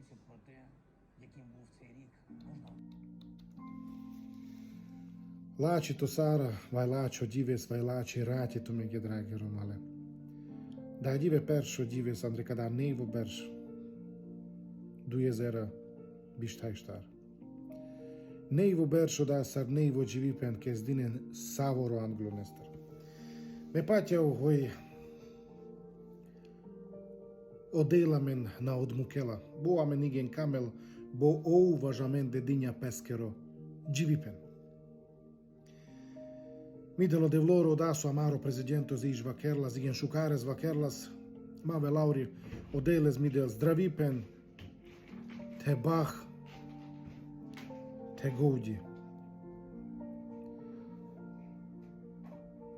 українців про те, яким був цей рік, Sara, vajlačo dives, vajlači ratito me je dragi romale. Da dive peršo dives, andre kada nevo berš, du jezera bištaj štar. Nevo beršo da sar nevo dživipen, ke zdinen savoro anglo nestar. Me patja hoj bo amen igen kamel, bo ouvažamen dedinja peskero, dživipen. Midelo de vloro daso amaro presidento ziš vakerlas, igen šukares vakerlas, mave lauri odeles midel zdravipen, te bach, te гоуді.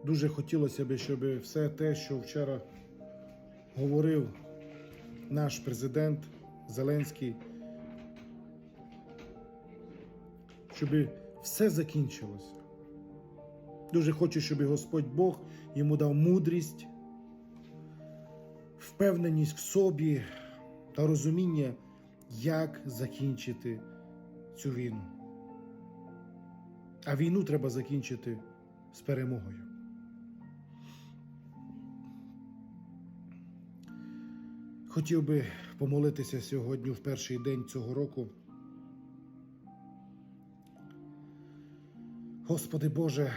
Дуже хотілося б, щоб все те, що вчора говорив наш президент Зеленський, щоб все закінчилося. Дуже хочу, щоб Господь Бог йому дав мудрість, впевненість в собі та розуміння, як закінчити цю війну. А війну треба закінчити з перемогою. Хотів би помолитися сьогодні в перший день цього року. Господи Боже,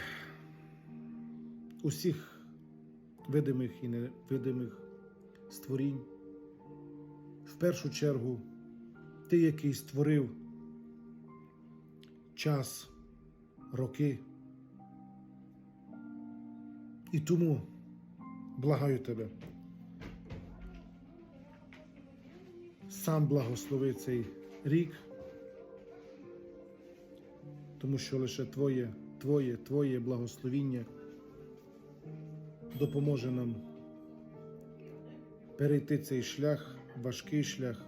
усіх видимих і невидимих створінь, в першу чергу, Ти, який створив час, роки. І тому благаю тебе. Сам благослови цей рік, тому що лише Твоє, Твоє, Твоє благословіння допоможе нам перейти цей шлях, важкий шлях.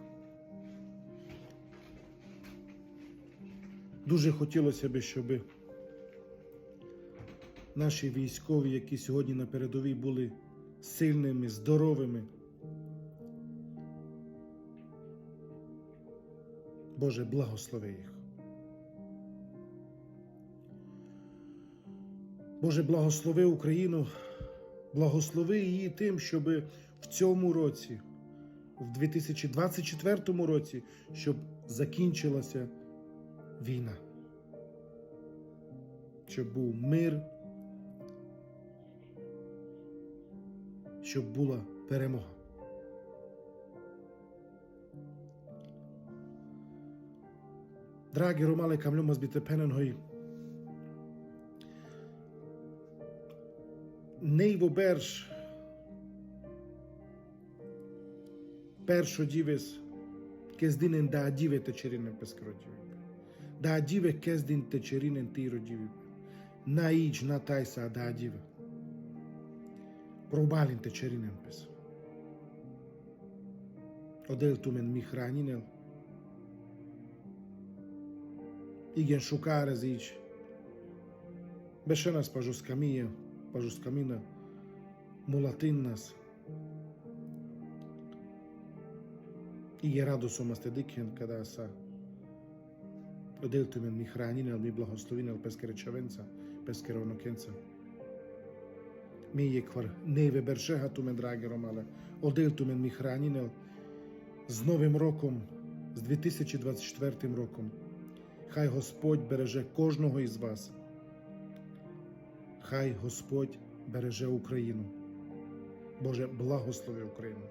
Дуже хотілося б, щоб наші військові, які сьогодні на передовій були сильними, здоровими. Боже, благослови їх. Боже, благослови Україну, благослови її тим, щоб в цьому році, в 2024 році, щоб закінчилася війна, щоб був мир, щоб була перемога. Dragi romale, kam ljumos bite penenhoj, Нейво берж першо дівес кездинен да діве течеринен пескродіві. Да діве кездин течеринен тиродіві. Наїч на тайса да діве. Пробалин течеринен пес. Одел тумен ми хранинел. Igen šukare zić. Беше нас пажускамија, пажускамина, мулатин нас. И е радо со мастедикен када са Оделту мен ми хранинел, ми благословинел пескере чавенца, пескере онокенца. Ми е квар неве бершеха ту мен, драги ромале. Оделту мен ми хранинел з Новим роком, з 2024 роком. Хай Господь береже кожного із вас. Хай Господь береже Україну. Боже, благослови Україну.